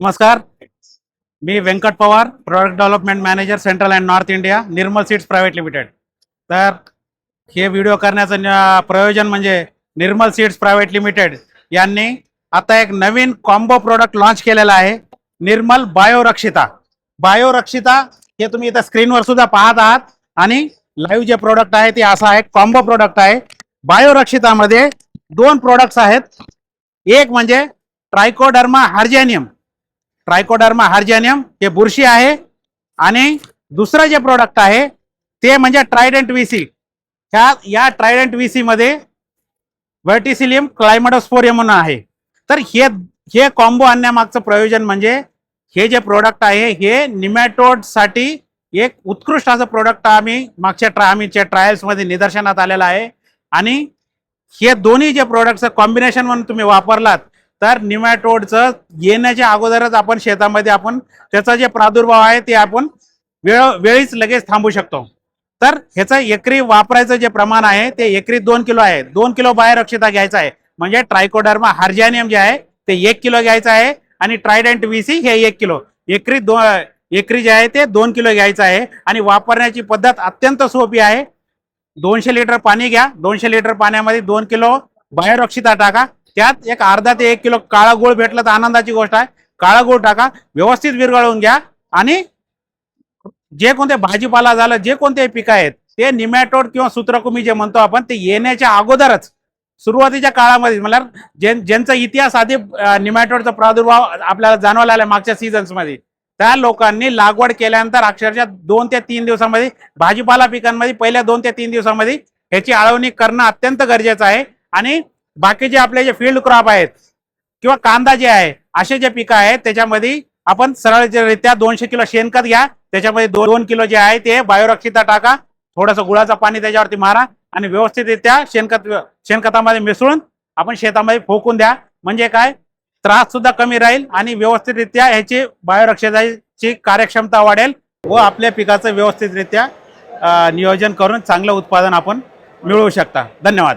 नमस्कार. मी Vyankat Pawar product development manager central and north India Nirmal seeds private limited तर हे video करण्याचं प्रयोजन म्हणजे निर्मल सीड्स प्रायव्हेट लिमिटेड यांनी आता एक नवीन कॉम्बो प्रोडक्ट लॉन्च केलेला आहे. निर्मल बायोरक्षिता. बायोरक्षिता हे तुम्ही इथं स्क्रीनवर सुद्धा पाहत आहात. आणि लाईव्ह जे प्रोडक्ट आहे ते असा एक कॉम्बो प्रोडक्ट आहे. बायोरक्षितामध्ये दोन प्रोडक्ट्स आहेत. एक म्हणजे ट्रायकोडर्मा हार्जेनियम ट्रायकोडर्मा हार्जेनियम हे बुरशी आहे. आणि दुसरं जे प्रोडक्ट आहे ते म्हणजे ट्रायडेंट व्हीसी ह्या या ट्रायडेंट व्ही मध्ये व्हर्टिसिलियम क्लायमडोस्पोरियम म्हणून आहे. तर हे हे कॉम्बो आणण्यामागचं प्रयोजन म्हणजे हे जे प्रोडक्ट आहे हे निमॅटोडसाठी एक उत्कृष्ट असं प्रोडक्ट आम्ही मागच्या ट्रा आम्हीच्या ट्रायल्समध्ये निदर्शनात आलेलं आहे. आणि हे दोन्ही जे प्रोडक्टचं कॉम्बिनेशन म्हणून तुम्ही वापरलात तर निमॅटोडचं येण्याच्या अगोदरच आपण शेतामध्ये आपण त्याचा जे प्रादुर्भाव आहे ते आपण वेळ वेळीच लगेच थांबू शकतो. तर ह्याचं एकरी वापरायचं जे प्रमाण आहे ते एकरी दोन किलो आहे. दोन किलो बायोरक्षिता घ्यायचा आहे. म्हणजे ट्रायकोडर्मा हार्जॅनियम जे आहे ते एक किलो घ्यायचं आहे आणि ट्रायडेंट व्हीसी हे एक किलो. एकरी दो एकरी जे आहे ते दोन किलो घ्यायचं आहे आणि वापरण्याची पद्धत अत्यंत सोपी आहे. दोनशे लिटर पाणी घ्या. दोनशे लिटर पाण्यामध्ये दोन किलो बायोरक्षिता टाका. त्यात एक अर्धा ते एक किलो काळा गुळ भेटला तर आनंदाची गोष्ट आहे. काळा गुळ टाका व्यवस्थित विरघळवून घ्या आणि जे कोणते भाजीपाला झालं जे कोणते पिकं आहेत ते निमॅटोड किंवा सूत्रकुमी जे म्हणतो आपण ते येण्याच्या अगोदरच सुरुवातीच्या काळामध्ये मला ज्यां- ज्यांचा इतिहास आधी निमॅटोडचा प्रादुर्भाव आपल्याला जाणवायला आला मागच्या सीझन्समध्ये त्या लोकांनी लागवड केल्यानंतर अक्षरशः दोन ते तीन दिवसामध्ये भाजीपाला पिकांमध्ये पहिल्या दोन ते तीन दिवसामध्ये ह्याची आळवणी करणं अत्यंत गरजेचं आहे. आणि बाकीचे आपले जे फील्ड क्रॉप आहेत किंवा कांदा जे आहे असे जे पिकं आहेत त्याच्यामध्ये आपण सरळरित्या दोनशे किलो शेणखत घ्या. त्याच्यामध्ये दोन किलो जे आहे ते बायोरक्षिता टाका. थोडंसं गुळाचं पाणी त्याच्यावरती मारा आणि व्यवस्थितरित्या शेणखत शेणखतामध्ये मिसळून आपण शेतामध्ये फोकून द्या. म्हणजे काय? त्रास सुद्धा कमी राहील आणि व्यवस्थितरित्या ह्याची बायोरक्षिताची कार्यक्षमता वाढेल व आपल्या पिकाचं व्यवस्थितरित्या नियोजन करून चांगलं उत्पादन आपण मिळवू शकता. धन्यवाद.